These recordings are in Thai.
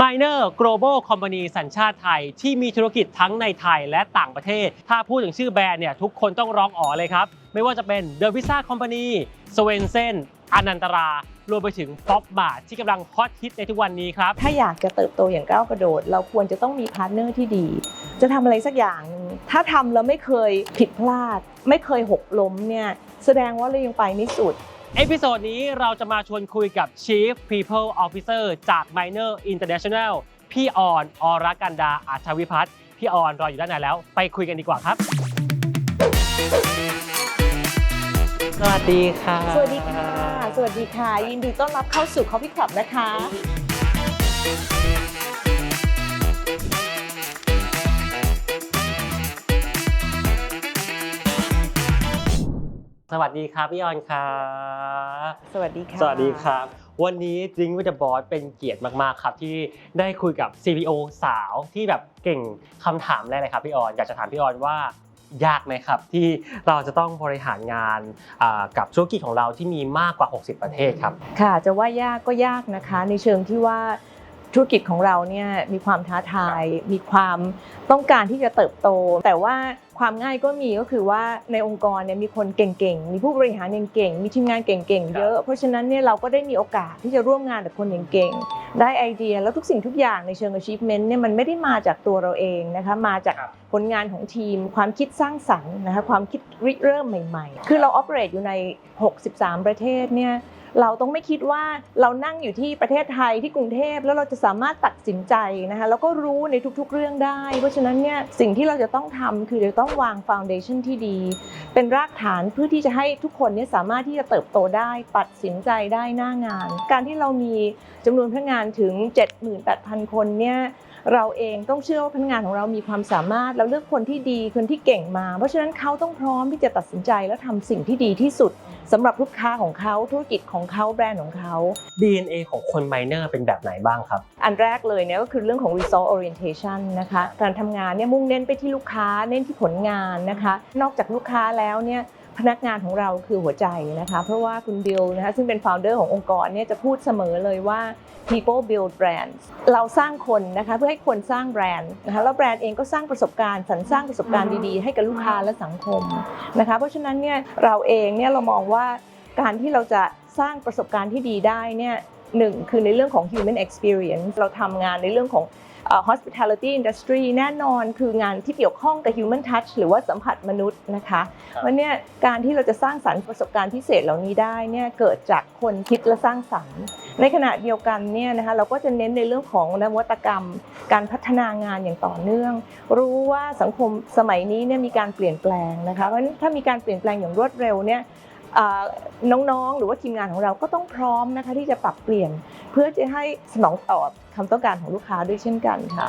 Miner Global Company สัญชาติไทย ที่มีธุรกิจทั้งในไทยและต่างประเทศ ถ้าพูดถึงชื่อแบรนด์เนี่ยทุกคนต้องร้องอ๋อเลยครับ ไม่ว่าจะเป็น The Visa Company s w e n s e n อนันตรารวมไปถึง Pop Mart ที่กำลังฮอตฮิตในทุกวันนี้ครับ ถ้าอยากจะเติบโตอย่างก้าวกระโดด เราควรจะต้องมีพาร์ทเนอร์ที่ดี จะทำอะไรสักอย่างหนึ่งถ้าทำแล้วไม่เคยผิดพลาด ไม่เคยหกล้มเนี่ยแสดงว่าเรายังไปไม่สุด เอพิโซดนี้เราจะมาชวนคุยกับ Chief People Officer จาก Miner International พี่ออนอรกันดาอัชวิพัฒน์พี่ออนรออยู่ด้านในแล้ว ไปคุยกันดีกว่าครับ สวัสดีค่ะ สวัสดีค่ะ สวัสดีค่ะ ยินดีต้อนรับเข้าสู่ Coffee Club นะคะ สวัสดีครับพี่ออนครับสวัสดีค่ะ สวัสดีครับ วันนี้ดริงวิดบอสเป็นเกียรติมากๆครับที่ได้คุยกับ CPO สาวที่แบบเก่งคำถามแรกเลยครับพี่ออนอยากจะถามพี่ออนว่ายากไหมครับ ที่เราจะต้องบริหารงานอ่ากับธุรกิจของเราที่มีมากกว่า 60 ประเทศครับ ค่ะจะว่ายากก็ยากนะคะ ในเชิงที่ว่าธุรกิจของเราเนี่ยมีความท้าทาย มีความต้องการที่จะเติบโต แต่ว่า ความง่ายก็มีก็คือว่าในองค์กรเนี่ยมีคนเก่งๆ มีผู้บริหารเก่งๆ มีทีมงานเก่งๆ เยอะ เพราะฉะนั้นเนี่ยเราก็ได้มีโอกาสที่จะร่วมงานกับคนเก่งๆ ได้ไอเดียแล้วทุกสิ่งทุกอย่างในเชิง achievement เนี่ยมันไม่ได้มาจากตัวเราเองนะคะมาจากครับผลงานของทีม ความคิดสร้างสรรค์นะคะความคิดริเริ่มใหม่ๆ คือเรา operate อยู่ใน 63 ประเทศเนี่ย เราต้องไม่คิดว่าเรานั่งอยู่ที่ประเทศไทยที่กรุงเทพแล้วเราจะสามารถตัดสินใจนะคะแล้วก็รู้ในทุกๆเรื่องได้ เพราะฉะนั้นเนี่ยสิ่งที่เราจะต้องทำคือจะต้องวางฟ u n เดชันที่ดี เป็นรากฐานเพื่อที่จะให้ทุกคนเนี่ยสามารถที่จะเติบโตได้ตัดสินใจได้หน้างาน การที่เรามีจำนวนพนักงานถึง 78,000 คนเนี่ยเราเองต้องเชื่อว่าพนักงานของเรามีความสามารถเราเลือกคนที่ดีคนที่เก่งมา เพราะฉะนั้นเขาต้องพร้อมที่จะตัดสินใจและทำสิ่งที่ดีที่สุด สำหรับลูกค้าของเขาธุรกิจของเขาแบรนด์ของเขา DNA ของคน Miner เป็นแบบไหนบ้างครับ อันแรกเลยเนี่ยก็คือเรื่องของ resource orientation นะคะการทำงานเนี่ยมุ่งเน้นไปที่ลูกค้าเน้นที่ผลงานนะคะ นอกจากลูกค้าแล้วเนี่ย พนักงานของเราคือหัวใจนะคะเพราะว่าคุณดิลนะคะซึ่งเป็น founder ขององค์กรเนี่ยจะพูดเสมอเลยว่า people build brands เราสร้างคนนะคะเพื่อให้คนสร้างแบรนด์นะคะแล้วแบรนด์เองก็สร้างประสบการณ์สรรสร้างประสบการณ์ดีๆ ให้กับลูกค้าและสังคมนะคะเพราะฉะนั้นเนี่ยเราเองเนี่ยเรามองว่าการที่เราจะสร้างประสบการณ์ที่ดีได้เนี่ยหนึ่งคือในเรื่องของ human experience เราทำงานในเรื่องของ hospitality industry แน่นอนคืองานที่เกี่ยวข้องกับ human touch หรือว่าสัมผัสมนุษย์นะคะครับวันเนี้ยการที่เราจะสร้างสรรค์ประสบการณ์พิเศษเหล่านี้ได้เนี่ยเกิดจากคนคิดและสร้างสรรค์ ในขณะเดียวกันเนี่ยนะคะเราก็จะเน้นในเรื่องของนวัตกรรม การพัฒนางานอย่างต่อเนื่อง รู้ว่าสังคมสมัยนี้เนี่ยมีการเปลี่ยนแปลงนะคะเพราะฉะนั้นถ้ามีการเปลี่ยนแปลงอย่างรวดเร็วเนี่ยอ่า น้องๆ หรือว่าทีมงานของเราก็ต้องพร้อมนะคะที่จะปรับเปลี่ยน เพื่อจะให้สนองตอบคำต้องการของลูกค้าด้วยเช่นกันค่ะ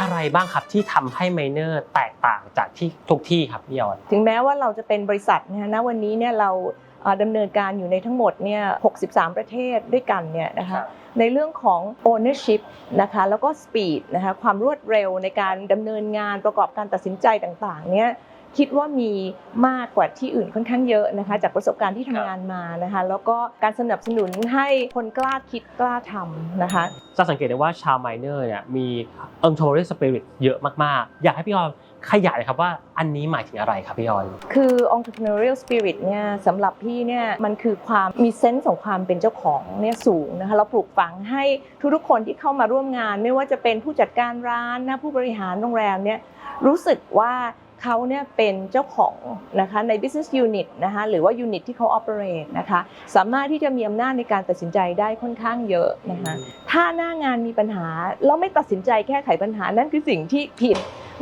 อะไรบ้างครับที่ทำให้ Miner แตกต่างจากที่ทุกที่ครับพี่ออนถึงแม้ว่าเราจะเป็นบริษัทนะฮะณวันนี้เนี่ยเราเอ่อ ดำเนินการอยู่ในทั้งหมดเนี่ย 63 ประเทศด้วยกันเนี่ยนะครัคะบในเรื่องของ ownership นะคะแล้วก็ speed นะคะความรวดเร็วในการดำเนินงานประกอบการตัดสินใจต่างๆเนี่ยคิดว่ามีมากกว่าที่อื่นค่อนข้างเยอะนะคะจากประสบการณ์ที่ทำงานมานะคะแล้วก็การสนับสนุนให้คนกล้าคิดกล้าทำนะคะจะสังเกตได้ว่าชาว Miner เนี่ยมี entrepreneurial spirit เยอะมากๆ อยากให้พี่ออน ขยายเลยครับว่าอันนี้หมายถึงอะไรครับพี่ออน คือ entrepreneurial spirit เนี่ยสำหรับพี่เนี่ยมันคือความมีเซนส์ของความเป็นเจ้าของเนี่ยสูงนะคะเราปลูกฝังให้ทุกๆคนที่เข้ามาร่วมงาน ไม่ว่าจะเป็นผู้จัดการร้านนะผู้บริหารโรงแรมเนี่ยรู้สึกว่าเขาเนี่ยเป็นเจ้าของนะคะใน business unit นะคะหรือว่า unit ที่เขา operate นะคะสามารถที่จะมีอำนาจในการตัดสินใจได้ค่อนข้างเยอะนะคะถ้าหน้างานมีปัญหาแล้วไม่ตัดสินใจแก้ไขปัญหานั่นคือสิ่งที่ผิด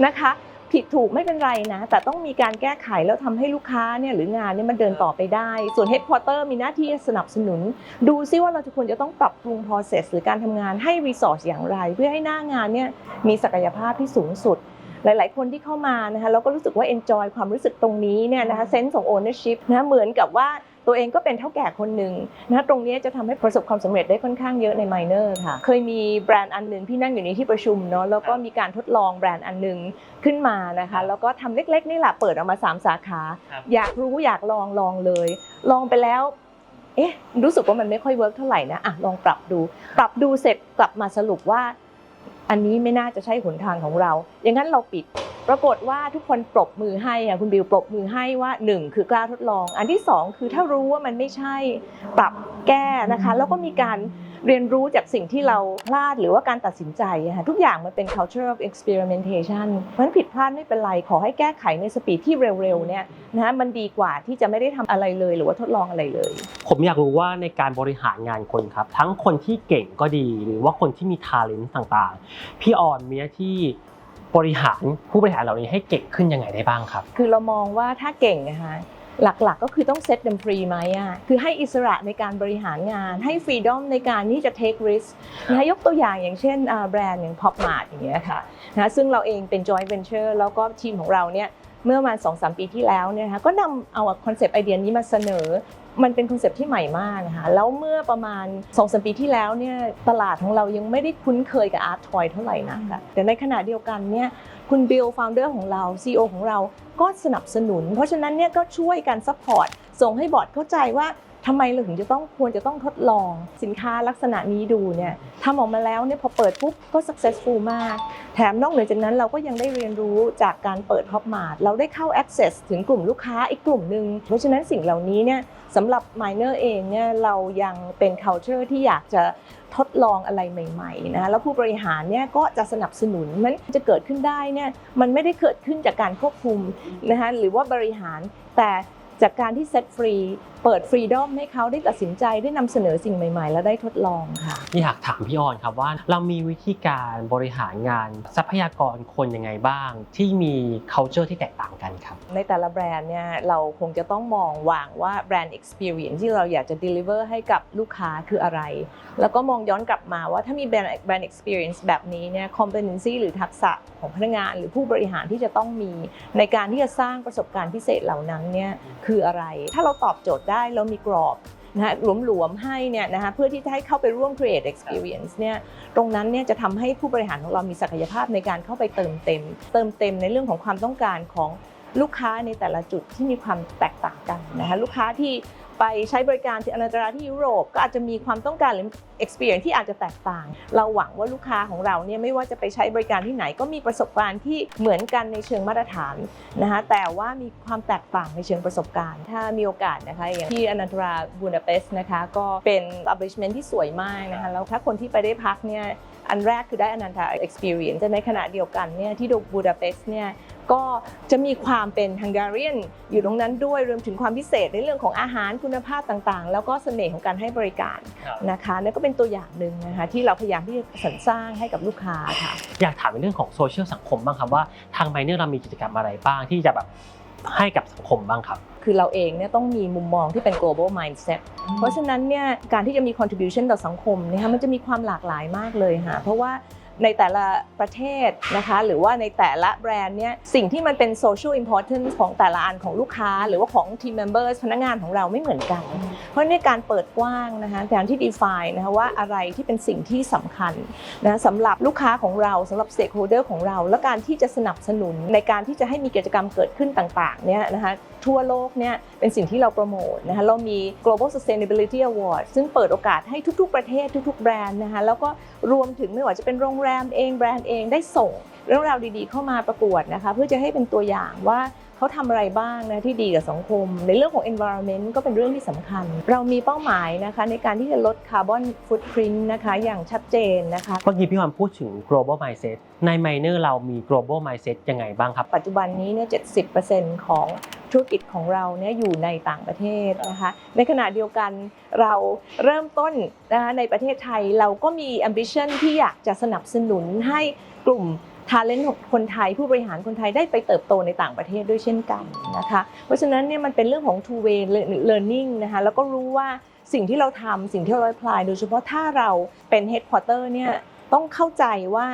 นะคะ ผิดถูกไม่เป็นไรนะ แต่ต้องมีการแก้ไขแล้วทำให้ลูกค้าเนี่ยหรืองานเนี่ยมันเดินต่อไปได้ ส่วน headquarter มีหน้าที่สนับสนุน ดูซิว่าเราจะควรจะต้องปรับปรุง process หรือการทำงานให้ resource อย่างไร เพื่อให้หน้างานเนี่ยมีศักยภาพที่สูงสุด หลาย ๆ คนที่เข้ามานะคะเราก็รู้สึกว่า enjoy ความรู้สึกตรงนี้เนี่ยนะคะ sense ของ ownership นะเหมือนกับว่า ตัวเองก็เป็นเท่าแก่คนหนึ่งนะตรงนี้จะทำให้ประสบความสำเร็จได้ค่อนข้างเยอะใน Miner ค่ะ เคยมีแบรนด์อันหนึ่งพี่นั่งอยู่ในที่ประชุมเนาะแล้วก็มีการทดลองแบรนด์อันหนึ่งขึ้นมานะคะ แล้วก็ทำเล็กๆนี่แหละเปิดออกมา 3 สาขาครับอยากรู้อยากลองลองเลย ลองไปแล้วเอ๊ะรู้สึกว่ามันไม่ค่อยเวิร์กเท่าไหร่นะอะลองปรับดู ปรับดูเสร็จกลับมาสรุปว่า อันนี้ไม่น่าจะใช่หนทางของเรา อย่างนั้นเราปิด ปรากฏว่าทุกคนปรบมือให้อะคุณบิวปรบมือให้ว่าหนึ่งคือกล้าทดลอง อันที่สองคือถ้ารู้ว่ามันไม่ใช่ปรับแก้นะคะแล้วก็มีการเรียนรู้จากสิ่งที่เราพลาดหรือว่าการตัดสินใจค่ะทุกอย่างมันเป็น culture of experimentation เพราะฉะนั้นผิดพลาดไม่เป็นไร ขอให้แก้ไขในสปีดที่เร็วๆเนี่ยนะมันดีกว่าที่จะไม่ได้ทำอะไรเลย หรือว่าทดลองอะไรเลย ผมอยากรู้ว่าในการบริหารงานคนครับ ทั้งคนที่เก่งก็ดี หรือว่าคนที่มีทาเลนต์ต่างๆ พี่ออนมีหน้าที่ บริหารผู้บริหารเหล่านี้ให้เก่งขึ้นยังไงได้บ้างครับ คือเรามองว่าถ้าเก่งนะคะหลักๆ ก็คือต้องเซต them free ไหมอะ คือให้อิสระในการบริหารงาน ให้ freedom ในการที่จะ take risk นะยกตัวอย่างอย่างเช่นแบรนด์อย่าง Pop Mart อย่างเงี้ยค่ะนะซึ่งเราเองเป็น joint venture แล้วก็ทีมของเราเนี่ยเมื่อประมาณ2-3 ปีที่แล้วเนี่ยนะคะก็นำเอาคอนเซปต์ไอเดียนี้มาเสนอ มันเป็นคอนเซปที่ใหม่มากนะคะแล้วเมื่อประมาณ2อสปีที่แล้วเนี่ยตลาดของเรายังไม่ได้คุ้นเคยกับอาร์ตทอยเท่าไหร่นะคะแต่ในขณะเดียวกันเนี่ยคุณบิลฟาวเดอร์ของเรา CEO ของเราก็สนับสนุน เพราะฉะนั้นเนี่ยก็ช่วยกันซัพพอร์ตส่งให้บอร์ดเข้าใจว่า ทำไมเราถึงจะต้องควรจะต้องทดลองสินค้าลักษณะนี้ดูเนี่ยทำออกมาแล้วเนี่ยพอเปิดปุ๊บก็ successful มาก แถมนอกเหนือจากนั้นเราก็ยังได้เรียนรู้จากการเปิด Top Mart เราได้เข้า access ถึงกลุ่มลูกค้าอีกกลุ่มหนึ่งเพราะฉะนั้นสิ่งเหล่านี้เนี่ยสำหรับ Miner เองเนี่ยเรายังเป็น culture ที่อยากจะทดลองอะไรใหม่ๆนะแล้วผู้บริหารเนี่ยก็จะสนับสนุนมันจะเกิดขึ้นได้เนี่ยมันไม่ได้เกิดขึ้นจากการควบคุมนะคะหรือว่าบริหารแต่จากการที่เซตฟรี เปิดฟรีดอมให้เขาได้ตัดสินใจได้นำเสนอสิ่งใหม่ ๆ และได้ทดลองค่ะอยากถามพี่ออนครับว่าเรามีวิธีการบริหารงานทรัพยากรคนยังไงบ้าง ที่มี culture ที่แตกต่างกันครับ ในแต่ละแบรนด์เนี่ยเราคงจะต้องมองวางว่าแบรนด์ experience ที่เราอยากจะ deliver ให้กับลูกค้าคืออะไร แล้วก็มองย้อนกลับมาว่าถ้ามีแบรนด์แบรนด์ experience แบบนี้เนี่ย competency หรือทักษะของพนักงาน หรือผู้บริหารที่จะต้องมี ในการที่จะสร้างประสบการณ์พิเศษเหล่านั้นเนี่ยคืออะไร ถ้าเราตอบโจทย์ได้เรามีกรอบนะฮะหลวมๆให้เนี่ยนะคะเพื่อที่จะให้เข้าไปร่วม create experience เนี่ยตรงนั้นเนี่ยจะทำให้ผู้บริหารของเรามีศักยภาพในการเข้าไปเติมเต็ม เติมเต็มในเรื่องของความต้องการของลูกค้าในแต่ละจุดที่มีความแตกต่างกันนะคะลูกค้าที่ ไปใช้บริการที่อนาตราที่ยุโรป ก็อาจจะมีความต้องการหรือ experience ที่อาจจะแตกต่าง เราหวังว่าลูกค้าของเราเนี่ยไม่ว่าจะไปใช้บริการที่ไหน ก็มีประสบการณ์ที่เหมือนกันในเชิงมาตรฐานนะคะแต่ว่ามีความแตกต่างในเชิงประสบการณ์ ถ้ามีโอกาสนะคะอย่างที่อนันตราบูดาเปสต์นะคะก็เป็น establishment ที่สวยมากนะคะแล้วถ้าคนที่ไปได้พักเนี่ยอันแรกคือได้อนันตา experience แต่ในขณะเดียวกันเนี่ยที่ดูบูดาเปสต์เนี่ย ก็จะมีความเป็นฮังการีนอยู่ตรงนั้นด้วยรวมถึงความพิเศษในเรื่องของอาหารคุณภาพต่างๆ แล้วก็เสน่ห์ของการให้บริการครับนะคะนั่นก็เป็นตัวอย่างหนึ่งนะคะที่เราพยายามที่จะสรรสร้างให้กับลูกค้าค่ะอยากถามในเรื่องของโซเชียลสังคมบ้างครับว่าทางไมเนอร์เรามีกิจกรรมอะไรบ้างที่จะแบบให้กับสังคมบ้างครับ คือเราเองเนี่ยต้องมีมุมมองที่เป็น global mindset เพราะฉะนั้นเนี่ยการที่จะมี contribution ต่อสังคมเนะคะมันจะมีความหลากหลายมากเลยค่ะเพราะว่า ในแต่ละประเทศนะคะ หรือว่าในแต่ละแบรนด์เนี่ยสิ่งที่มันเป็น social importance ของแต่ละอันของลูกค้า หรือว่าของ team members พนักงานของเราไม่เหมือนกัน เพราะในการเปิดกว้างนะคะการที่ define นะคะว่าอะไรที่เป็นสิ่งที่สำคัญนะสำหรับลูกค้าของเราสำหรับ stakeholder ของเรา และการที่จะสนับสนุนในการที่จะให้มีกิจกรรมเกิดขึ้นต่างๆเนี่ยนะคะ ทั่วโลกเนี่ยเป็นสิ่งที่เราโปรโมทนะคะเรามี global sustainability award ซึ่งเปิดโอกาสให้ทุก ๆ ประเทศทุก ๆ แบรนด์นะคะแล้วก็รวมถึงไม่ว่าจะเป็นโรงแรมเองแบรนด์เองได้ส่งเรื่องราวดีๆเข้ามาประกวดนะคะเพื่อจะให้เป็นตัวอย่างว่าเขาทำอะไรบ้างนะที่ดีกับสังคม ในเรื่องของ environment ก็เป็นเรื่องที่สำคัญ เรามีเป้าหมายนะคะในการที่จะลดคาร์บอนฟุตพิ้นนะคะอย่างชัดเจนนะคะเมื่อกี้พี่ออนพูดถึง global mindset ในไมเนอร์เรามี global mindset ยังไงบ้างครับ ปัจจุบันนี้เนี่ย70%ของ ธุรกิจของเราเนี่ยอยู่ในต่างประเทศนะคะในขณะเดียวกันเราเริ่มต้นนะคะในประเทศไทยเราก็มี ambition ที่อยากจะสนับสนุนให้กลุ่ม talent ของคนไทยผู้บริหารคนไทยได้ไปเติบโตในต่างประเทศด้วยเช่นกันนะคะเพราะฉะนั้นเนี่ยมันเป็นเรื่องของ two way learning นะคะแล้วก็รู้ว่าสิ่งที่เราทำสิ่งที่เรา apply โดยเฉพาะถ้าเราเป็น headquarter เนี่ยต้องเข้าใจว่า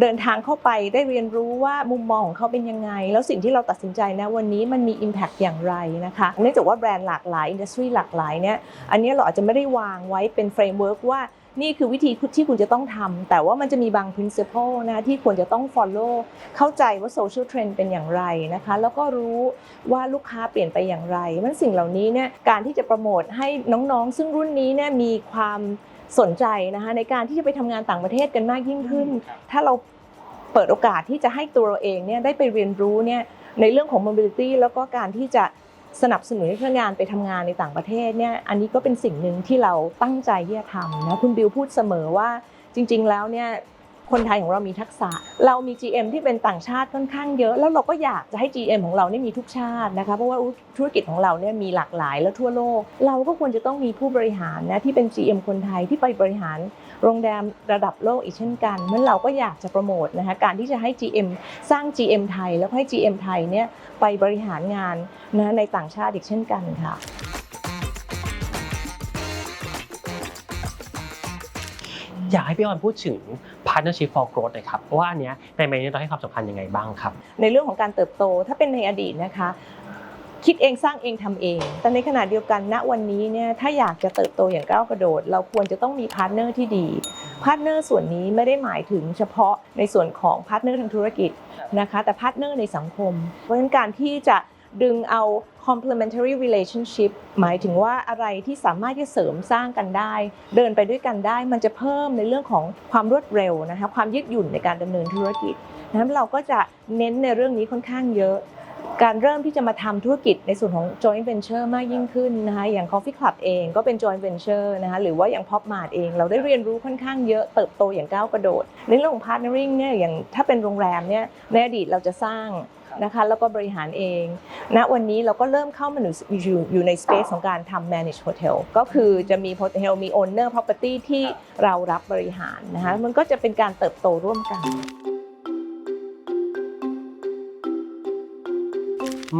เดินทางเข้าไปได้เรียนรู้ว่ามุมมองของเขาเป็นยังไง แล้วสิ่งที่เราตัดสินใจนะวันนี้มันมี Impact อย่างไรนะคะเนื่องจากว่าแบรนด์หลากหลายอินดัสทรีหลากหลายเนี่ยอันนี้เราอาจจะไม่ได้วางไว้เป็นเฟรมเวิร์กว่านี่คือวิธีที่คุณจะต้องทำแต่ว่ามันจะมีบาง principle นะที่ควรจะต้อง follow เข้าใจว่า social trend เป็นอย่างไรนะคะ แล้วก็รู้ว่าลูกค้าเปลี่ยนไปอย่างไรมันสิ่งเหล่านี้เนี่ยการที่จะโปรโมทให้น้องๆ ซึ่งรุ่นนี้เนี่ยมีความ สนใจนะคะในการที่จะไปทำงานต่างประเทศกันมากยิ่งขึ้น ถ้าเราเปิดโอกาสที่จะให้ตัวเราเองเนี่ยได้ไปเรียนรู้เนี่ยในเรื่องของ mobility แล้วก็การที่จะสนับสนุนให้พนักงานไปทำงานในต่างประเทศเนี่ยอันนี้ก็เป็นสิ่งหนึ่งที่เราตั้งใจที่จะทำนะคุณบิวพูดเสมอว่าจริง ๆ แล้วเนี่ย คนไทยของเรามีทักษะ เรามี GM ที่เป็นต่างชาติค่อนข้างเยอะ แล้วเราก็อยากจะให้ GM ของเราเนี่ยมีทุกชาตินะคะเพราะว่าธุรกิจของเราเนี่ยมีหลากหลายและทั่วโลก เราก็ควรจะต้องมีผู้บริหารนะที่เป็น GM คนไทยที่ไปบริหารโรงแรมระดับโลกอีกเช่นกันเมื่อเราก็อยากจะโปรโมทนะคะการที่จะให้ GM สร้าง GM ไทยแล้วให้ GM ไทยเนี่ยไปบริหารงานนะในต่างชาติอีกเช่นกันค่ะ อยากให้พี่ออนพูดถึง partnership for growth น่อยครับว่าอันเนี้ยในเมนูเราให้ความสำคัญยังไงบ้างครับ ในเรื่องของการเติบโตถ้าเป็นในอดีตนะคะ คิดเองสร้างเองทำเอง แต่ในขณะเดียวกันณวันนี้เนี่ยถ้าอยากจะเติบโตอย่างก้าวกระโดด เราควรจะต้องมีพาร์ทเนอร์ที่ดีพาร์ทเนอร์ส่วนนี้ไม่ได้หมายถึงเฉพาะในส่วนของพาร์ทเนอร์ทางธุรกิจนะคะ แต่พาร์ทเนอร์ในสังคม เพราะฉะนั้นการที่จะ ดึงเอา complementary relationship หมายถึงว่าอะไรที่สามารถที่จะเสริมสร้างกันได้ เดินไปด้วยกันได้ มันจะเพิ่มในเรื่องของความรวดเร็วนะคะความยืดหยุ่นในการดำเนินธุรกิจนั้นเราก็จะเน้นในเรื่องนี้ค่อนข้างเยอะ การเริ่มที่จะมาทำธุรกิจในส่วนของ joint venture มากยิ่งขึ้นนะคะอย่าง Coffee Club เองก็เป็น joint venture นะคะหรือว่าอย่าง Pop Mart เอง เราได้เรียนรู้ค่อนข้างเยอะเติบโตอย่างก้าวกระโดด ในเรื่องของ partnering เนี่ยอย่างถ้าเป็นโรงแรมเนี่ยในอดีตเราจะสร้าง นะคะแล้วก็บริหารเองณวันนี้เราก็เริ่มเข้ามาอยู่อยู่อยู่ใน space ของการทำ manage hotel ก็คือจะมี hotel มี owner property ที่เรารับบริหารนะคะมันก็จะเป็นการเติบโตร่วมกัน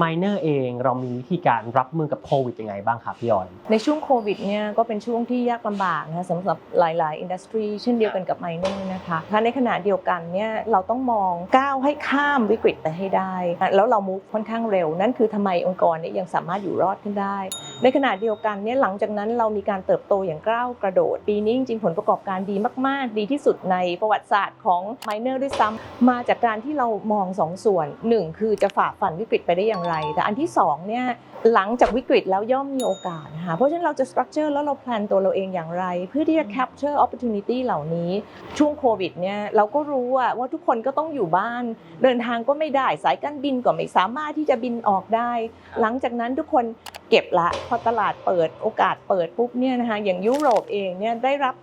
Miner เองเรามีวิธีการรับมือกับโควิดยังไงบ้างครับพี่ออน ในช่วงโควิดเนี่ยก็เป็นช่วงที่ยากลำบากนะคะสำหรับหลาย ๆ อินดัสทรีเช่นเดียวกันกับไมเนอร์นะคะถ้าในขณะเดียวกันเนี่ยเราต้องมองก้าวให้ข้ามวิกฤตไปให้ได้ แล้วเรามุกค่อนข้างเร็ว นั่นคือทำไมองค์กรเนี่ยยังสามารถอยู่รอดขึ้นได้ ในขณะเดียวกันเนี่ยหลังจากนั้นเรามีการเติบโตอย่างก้าวกระโดด ปีนี้จริงๆผลประกอบการดีมาก ๆ ดีที่สุดในประวัติศาสตร์ของไมเนอร์ด้วยซ้ำมาจากการที่เรามองสองส่วนหนึ่งคือจะฝ่าฟันวิกฤตไปได้อย่างไร แต่อันที่สองเนี่ยหลังจากวิกฤตแล้วย่อมมีโอกาสนะคะเพราะฉะนั้นเราจะ structure แล้วเราแพลนตัวเราเองอย่างไร เพื่อที่จะ capture opportunity เหล่านี้ ช่วงโควิดเนี่ยเราก็รู้อะว่าทุกคนก็ต้องอยู่บ้าน เดินทางก็ไม่ได้สายการบินก็ไม่สามารถที่จะบินออกได้ หลังจากนั้นทุกคนเก็บละพอตลาดเปิดโอกาสเปิดปุ๊บเนี่ยนะคะอย่างยุโรปเองเนี่ยได้รับ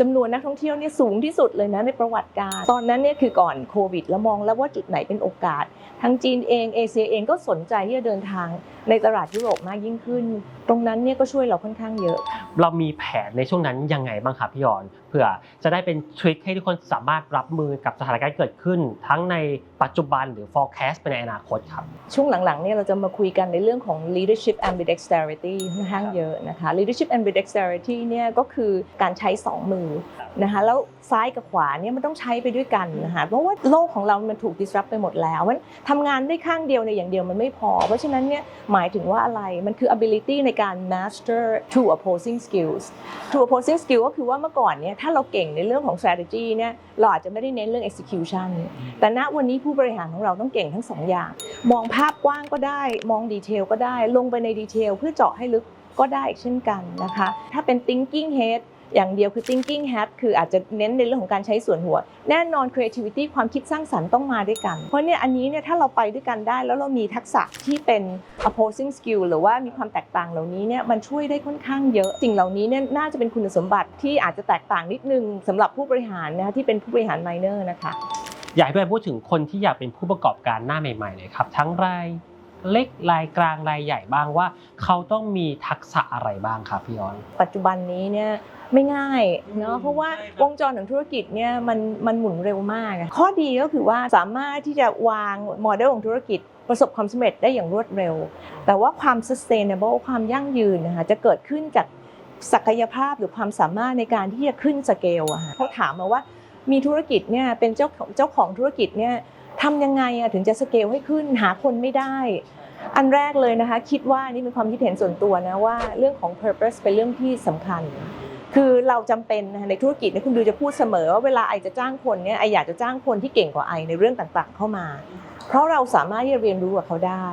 จำนวนนักท่องเที่ยวเนี่ยสูงที่สุดเลยนะในประวัติการ ตอนนั้นเนี่ยคือก่อนโควิดแล้วมองแล้วว่าจุดไหนเป็นโอกาส ทั้งจีนเองเอเชียเองก็สนใจที่จะเดินทางในตลาดยุโรปมากยิ่งขึ้น ตรงนั้นเนี่ยก็ช่วยเราค่อนข้างเยอะ เรามีแผนในช่วงนั้นยังไงบ้างครับพี่ออนเพื่อจะได้เป็นทริคให้ทุกคนสามารถรับมือกับสถานการณ์ที่เกิดขึ้น ทั้งในปัจจุบันหรือ forecast ไปในอนาคตครับ ช่วงหลังๆเนี่ยเราจะมาคุยกันในเรื่องของ leadership ambidexterity ค่อนข้างเยอะนะคะ leadership ambidexterity เนี่ยก็คือการใช้สองมือนะคะแล้วซ้ายกับขวาเนี่ยมันต้องใช้ไปด้วยกันนะคะเพราะว่าโลกของเรามันถูก disrupt ไปหมดแล้วมันททำงานได้ข้างเดียวในอย่างเดียวมันไม่พอ เพราะฉะนั้นเนี่ยหมายถึงว่าอะไรมันคือ ability ในการ master two opposing skills two opposing skill ก็คือว่าเมื่อก่อนเนี่ยถ้าเราเก่งในเรื่องของ strategy เนี่ยเราอาจจะไม่ได้เน้นเรื่อง execution แต่ณวันนี้ผู้บริหารของเราต้องเก่งทั้งสองอย่าง มองภาพกว้างก็ได้มองดีเทลก็ได้ลงไปในดีเทลเพื่อเจาะให้ลึกก็ได้เช่นกันนะคะ ถ้าเป็น thinking head อย่างเดียวคือ thinking head คืออาจจะเน้นในเรื่องของการใช้ส่วนหัว แน่นอน creativity ความคิดสร้างสรรค์ต้องมาด้วยกัน เพราะเนี่ยอันนี้เนี่ยถ้าเราไปด้วยกันได้แล้วเรามีทักษะที่เป็น opposing skill หรือว่ามีความแตกต่างเหล่านี้เนี่ยมันช่วยได้ค่อนข้างเยอะสิ่งเหล่านี้เนี่ยน่าจะเป็นคุณสมบัติที่อาจจะแตกต่างนิดนึงสำหรับผู้บริหารนะคะที่เป็นผู้บริหาร minor นะคะอยากให้พี่ออนพูดถึงคนที่อยากเป็นผู้ประกอบการหน้าใหม่ๆเลยครับ ทั้งรายเล็กรายกลางรายใหญ่บ้างว่า เขาต้องมีทักษะอะไรบ้างครับพี่ออน ปัจจุบันนี้เนี่ย ไม่ง่ายเนาะเพราะว่าวงจรของธุรกิจเนี่ยมันมันหมุนเร็วมากอะข้อดีก็คือว่าสามารถที่จะวางโมเดลของธุรกิจประสบความสำเร็จได้อย่างรวดเร็ว แต่ว่าความ sustainable ความยั่งยืนนะคะจะเกิดขึ้นจากศักยภาพหรือความสามารถในการที่จะขึ้นสเกลอะค่ะเขาถามมาว่ามีธุรกิจเนี่ยเป็นเจ้าของเจ้าของธุรกิจเนี่ยทำยังไงอะถึงจะสเกลให้ขึ้นหาคนไม่ได้ อันแรกเลยนะคะคิดว่านี่เป็นความคิดเห็นส่วนตัวนะว่าเรื่องของ purpose เป็นเรื่องที่สำคัญ คือเราจำเป็นในธุรกิจเนี่ยคุณดูจะพูดเสมอว่าเวลาไอจะจ้างคนเนี่ยไออยากจะจ้างคนที่เก่งกว่าไอในเรื่องต่างๆ เข้ามา เพราะเราสามารถที่จะเรียนรู้กับเขาได้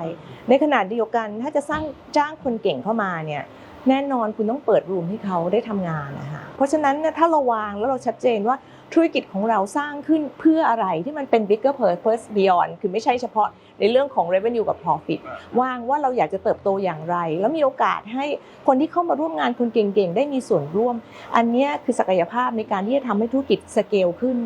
ในขณะเดียวกันถ้าจะสร้างจ้างคนเก่งเข้ามาเนี่ยแน่นอนคุณต้องเปิดรูมให้เขาได้ทำงานนะคะเพราะฉะนั้นถ้าเราวางแล้วเราชัดเจนว่า ธุรกิจของเราสร้างขึ้นเพื่ออะไรที่มันเป็น bigger purpose beyond คือไม่ใช่เฉพาะในเรื่องของ revenue กับ profit วางว่าเราอยากจะเติบโตอย่างไร แล้วมีโอกาสให้คนที่เข้ามาร่วมงานคนเก่งๆ ได้มีส่วนร่วม อันนี้คือศักยภาพในการที่จะทำให้ธุรกิจสเกลขึ้น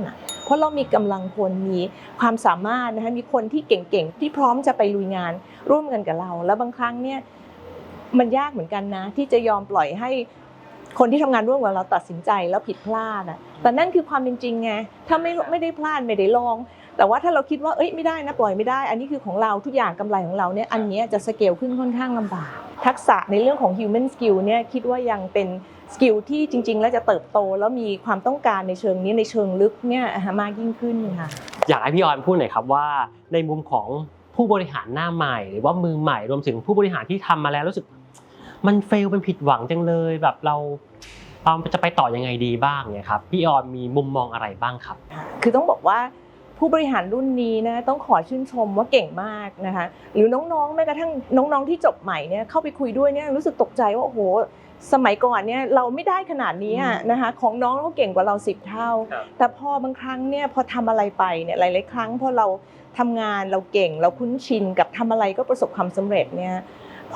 เพราะเรามีกำลังคนมีความสามารถนะคะมีคนที่เก่งๆ ที่พร้อมจะไปลุยงานร่วมกันกับเรา แล้วบางครั้งเนี่ยมันยากเหมือนกันนะ ที่จะยอมปล่อยให้ คนที่ทำงานร่วมกับเราตัดสินใจแล้วผิดพลาดอะแต่นั่นคือความเป็นจริงไงถ้าไม่ไม่ได้พลาดไม่ได้ลอง แต่ว่าถ้าเราคิดว่าเอ้ยไม่ได้นะปล่อยไม่ได้ อันนี้คือของเราทุกอย่างกำไรของเราเนี่ยอันเนี้ยจะสเกลขึ้นค่อนข้างลำบาก ทักษะในเรื่องของ human skill เนี่ยคิดว่ายังเป็นสกิลที่จริง ๆ แล้วจะเติบโตแล้วมีความต้องการในเชิงนี้ในเชิงลึกเนี่ยอะมากยิ่งขึ้นค่ะอยากให้พี่ออนพูดหน่อยครับว่าในมุมของผู้บริหารหน้าใหม่ หรือว่ามือใหม่รวมถึงผู้บริหารที่ทำมาแล้วรู้สึก มันเฟลเป็นผิดหวังจังเลยแบบเราเราจะไปต่อยังไงดีบ้างเนี่ยครับพี่ออนมีมุมมองอะไรบ้างครับ คือต้องบอกว่าผู้บริหารรุ่นนี้นะต้องขอชื่นชมว่าเก่งมากนะคะหรือน้องๆแม้กระทั่งน้องๆที่จบใหม่เนี่ยเข้าไปคุยด้วยเนี่ยรู้สึกตกใจว่าโอ้โหสมัยก่อนเนี่ยเราไม่ได้ขนาดนี้อะนะคะของน้องเขาเก่งกว่าเราสิบเท่าครับแต่พอบางครั้งเนี่ยพอทำอะไรไปเนี่ยหลายๆครั้งพอเราทำงานเราเก่งเราคุ้นชินกับทำอะไรก็ประสบความสำเร็จเนี่ย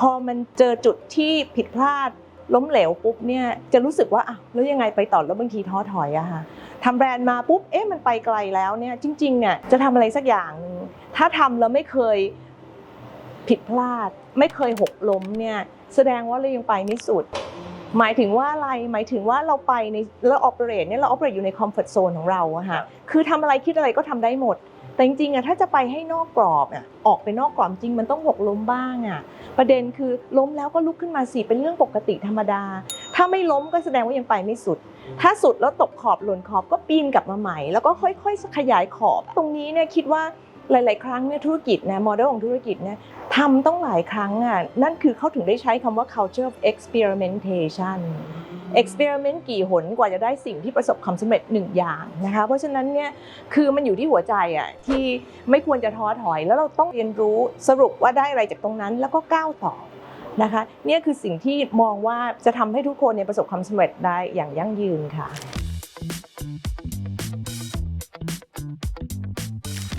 พอมันเจอจุดที่ผิดพลาดล้มเหลวปุ๊บเนี่ยจะรู้สึกว่าอะแล้วยังไงไปต่อแล้วบางทีท้อถอยอะค่ะทำแบรนด์มาปุ๊บเอ๊ะมันไปไกลแล้วเนี่ยจริงๆเนี่ยจะทำอะไรสักอย่างหนึ่งถ้าทำแล้วไม่เคยผิดพลาด ไม่เคยหกล้มเนี่ยแสดงว่าเรายังไปไม่สุด หมายถึงว่าอะไรหมายถึงว่าเราไปในแล้วออเปเรตเนี่ยเราออเปเรตอยู่ในคอมฟอร์ทโซนของเราอะค่ะคือทำอะไรคิดอะไรก็ทำได้หมด แต่จริงๆอะถ้าจะไปให้นอกกรอบอะออกไปนอกกรอบจริงมันต้องหกล้มบ้างอะประเด็นคือล้มแล้วก็ลุกขึ้นมาสิเป็นเรื่องปกติธรรมดา ถ้าไม่ล้มก็แสดงว่ายังไปไม่สุด ถ้าสุดแล้วตกขอบหล่นขอบก็ปีนกลับมาใหม่ แล้วก็ค่อยๆขยายขอบ ตรงนี้เนี่ยคิดว่า หลาย ๆ ครั้งเนี่ยธุรกิจนะโมเดลของธุรกิจเนี่ยทำต้องหลายครั้งอะนั่นคือเขาถึงได้ใช้คำว่า culture of experimentation experiment กี่หนกว่าจะได้สิ่งที่ประสบความสำเร็จหนึ่งอย่างนะคะเพราะฉะนั้นเนี่ยคือมันอยู่ที่หัวใจอะที่ไม่ควรจะท้อถอย แล้วเราต้องเรียนรู้สรุปว่าได้อะไรจากตรงนั้น แล้วก็ก้าวต่อนะคะเนี่ยคือสิ่งที่มองว่าจะทำให้ทุกคนเนี่ยประสบความสำเร็จได้อย่างยั่งยืนค่ะ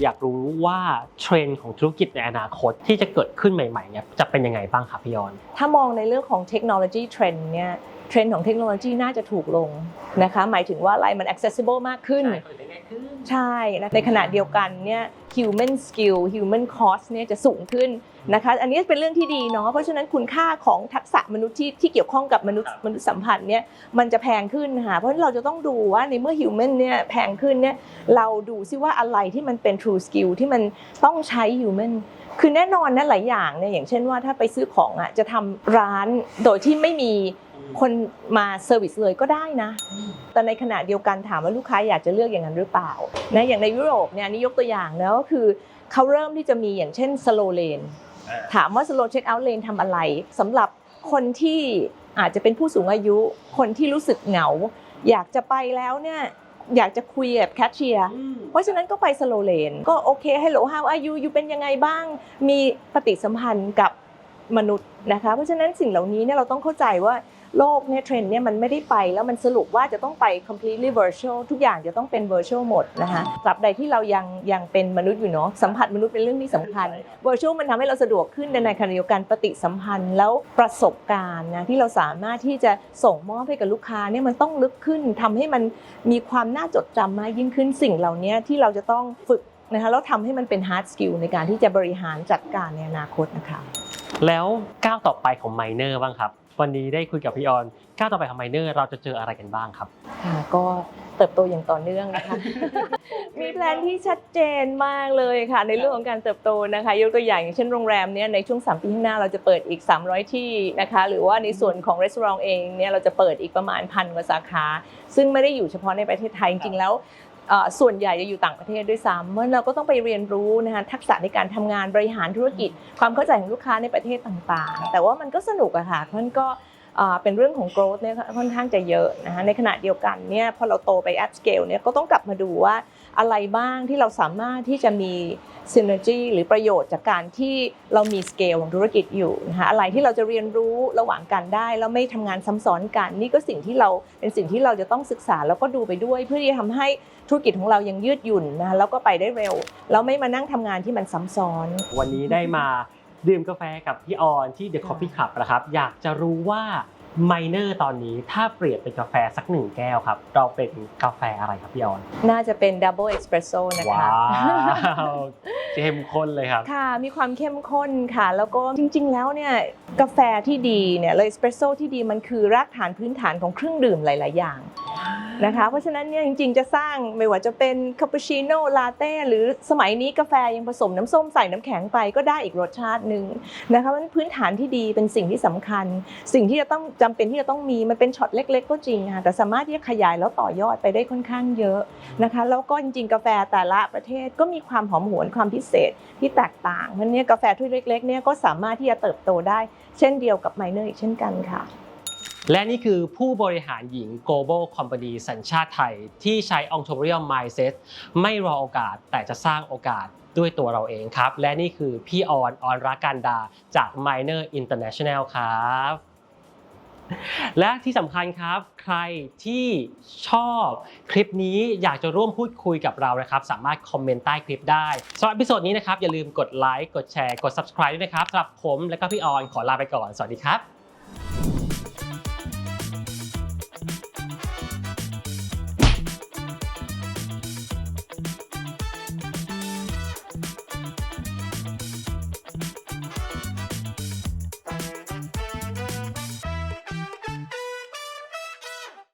อยากรู้ว่าเทรนด์ของธุรกิจในอนาคตที่จะเกิดขึ้นใหม่ๆเนี่ยจะเป็นยังไงบ้างครับพี่ออนถ้ามองในเรื่องของเทคโนโลยีเทรนด์เนี่ยเทรนด์ของเทคโนโลยีน่าจะถูกลงนะคะหมายถึงว่าอะไรมัน accessible มากขึ้น ใช่นะในขณะเดียวกันเนี่ย human skill human cost เนี่ยจะสูงขึ้น นะคะอันนี้เป็นเรื่องที่ดีเนาะเพราะฉะนั้นคุณค่าของทักษะมนุษย์ที่ที่เกี่ยวข้องกับมนุษย์ครับมนุษยสัมพันธ์เนี่ยมันจะแพงขึ้นค่ะเพราะฉะนั้นเราจะต้องดูว่าในเมื่อ human เนี่ยแพงขึ้นเนี่ยเราดูซิว่าอะไรที่มันเป็น true skill ที่มันต้องใช้ human คือแน่นอนนะหลายอย่างเนี่ยอย่างเช่นว่าถ้าไปซื้อของอะจะทำร้านโดยที่ไม่มีคนมาเซอร์วิสเลยก็ได้นะ แต่ในขณะเดียวกันถามว่าลูกค้าอยากจะเลือกอย่างนั้นหรือเปล่านะอย่างในยุโรปเนี่ยอันนี้ยกตัวอย่างแล้วก็คือเขาเริ่มที่จะมีอย่างเช่น slow lane ถามว่า slow check out lane ทำอะไรสำหรับคนที่อาจจะเป็นผู้สูงอายุ คนที่รู้สึกเหงา อยากจะไปแล้วเนี่ยอยากจะคุยกับแคชเชียร์เพราะฉะนั้นก็ไป slow lane ก็โอเค hello how are you อยู่เป็นยังไงบ้าง มีปฏิสัมพันธ์กับมนุษย์นะคะ เพราะฉะนั้นสิ่งเหล่านี้เนี่ยเราต้องเข้าใจว่า โลกเนี่ยเทรนด์เนี่ยมันไม่ได้ไปแล้วมันสรุปว่าจะต้องไป completely virtual ทุกอย่างจะต้องเป็น virtual หมดนะคะตราบใดที่เรายังยังเป็นมนุษย์อยู่เนาะสัมผัสมนุษย์เป็นเรื่องที่สำคัญ virtual มันทำให้เราสะดวกขึ้นแต่ในขณะเดียวกันปฏิสัมพันธ์แล้วประสบการณ์นะที่เราสามารถที่จะส่งมอบให้กับลูกค้าเนี่ยมันต้องลึกขึ้นทำให้มันมีความน่าจดจำมากยิ่งขึ้นสิ่งเหล่านี้ที่เราจะต้องฝึกนะคะแล้วทำให้มันเป็น hard skill ในการที่จะบริหารจัดการในอนาคตนะคะแล้วก้าวต่อไปของไมเนอร์บ้างครับ วันนี้ได้คุยกับพี่ออนก้าวต่อไปของไมเนอร์เราจะเจออะไรกันบ้างครับค่ะก็เติบโตอย่างต่อเนื่องนะคะ มีแพลนที่ชัดเจนมากเลยค่ะ ในเรื่องของการเติบโตนะคะ ยกตัวอย่างอย่างเช่นโรงแรมเนี่ยในช่วง 3 ปีข้างหน้าเราจะเปิดอีก 300 ที่นะคะ หรือว่าในส่วนของรีสอร์ทเองเนี่ยเราจะเปิดอีกประมาณพันกว่าสาขา ซึ่งไม่ได้อยู่เฉพาะในประเทศไทยจริงๆแล้วเอ่อ ส่วนใหญ่จะอยู่ต่างประเทศด้วยซ้ำเพราะเราก็ต้องไปเรียนรู้นะคะทักษะในการทำงานบริหารธุรกิจ ความเข้าใจของลูกค้าในประเทศต่างๆ แต่ว่ามันก็สนุกอะค่ะมันก็เป็นเรื่องของ growth เนี่ยค่อนข้างจะเยอะนะคะในขณะเดียวกันเนี่ยพอเราโตไป at scale เนี่ยก็ต้องกลับมาดูว่า อะไรบ้างที่เราสามารถที่จะมี synergy หรือประโยชน์จากการที่เรามี scale ของธุรกิจอยู่นะคะอะไรที่เราจะเรียนรู้ระหว่างกันได้แล้วไม่ทำงานซ้ำซ้อนกัน นี่ก็สิ่งที่เราเป็นสิ่งที่เราจะต้องศึกษาแล้วก็ดูไปด้วย เพื่อที่จะทำให้ธุรกิจของเรายังยืดหยุ่นนะคะแล้วก็ไปได้เร็วแล้วไม่มานั่งทำงานที่มันซ้ำซ้อน วันนี้ได้มาดื่มกาแฟกับพี่ออนที่ The Coffee Club นะครับอยากจะรู้ว่า ไมเนอร์ตอนนี้ถ้าเปรียบเป็นกาแฟสักหนึ่งแก้วครับ เราเป็นกาแฟอะไรครับพี่ออนน่าจะเป็น double espresso นะคะ ว้าวเข้มข้นเลยครับ ค่ะ มีความเข้มข้นค่ะ แล้วก็จริงๆ แล้วเนี่ยกาแฟที่ดีเนี่ยเลยเอสเปรสโซ่ที่ดีมันคือรากฐานพื้นฐานของเครื่องดื่มหลาย ๆ อย่าง นะคะ เพราะฉะนั้นเนี่ยจริงๆ จะสร้างไม่ว่าจะเป็นคาปูชิโน่ลาเต้หรือสมัยนี้กาแฟยังผสมน้ำส้มใส่น้ำแข็งไปก็ได้อีกรสชาติหนึ่งนะคะมันพื้นฐานที่ดีเป็นสิ่งที่สำคัญ สิ่งที่จะต้องจำเป็นที่จะต้องมีมันเป็นช็อตเล็ก ๆ ก็จริงค่ะแต่สามารถที่จะขยายแล้วต่อยอดไปได้ค่อนข้างเยอะนะคะแล้วก็จริงๆ กาแฟแต่ละประเทศก็มีความหอมหวนความพิเศษที่แตกต่างมันเนี่กาแฟถ้วยเล็กๆเนี่ยก็สามารถที่จะเติบโตได้ เช่นเดียวกับไมเนอร์อีกเช่นกันค่ะ และนี่คือผู้บริหารหญิง global company สัญชาติไทย ที่ใช้ entrepreneurial mindset ไม่รอโอกาสแต่จะสร้างโอกาสด้วยตัวเราเองครับ และนี่คือพี่ออนออนรักกันดาจาก Miner International ครับและที่สำคัญครับใครที่ชอบคลิปนี้อยากจะร่วมพูดคุยกับเรานะครับ สามารถคอมเมนต์ใต้คลิปได้สำหรับพิโซดนี้นะครับ อย่าลืมกดไลค์กดแชร์กด subscribe ด้วยนะครับสำหรับผมและก็พี่ออนขอลาไปก่อน สวัสดีครับ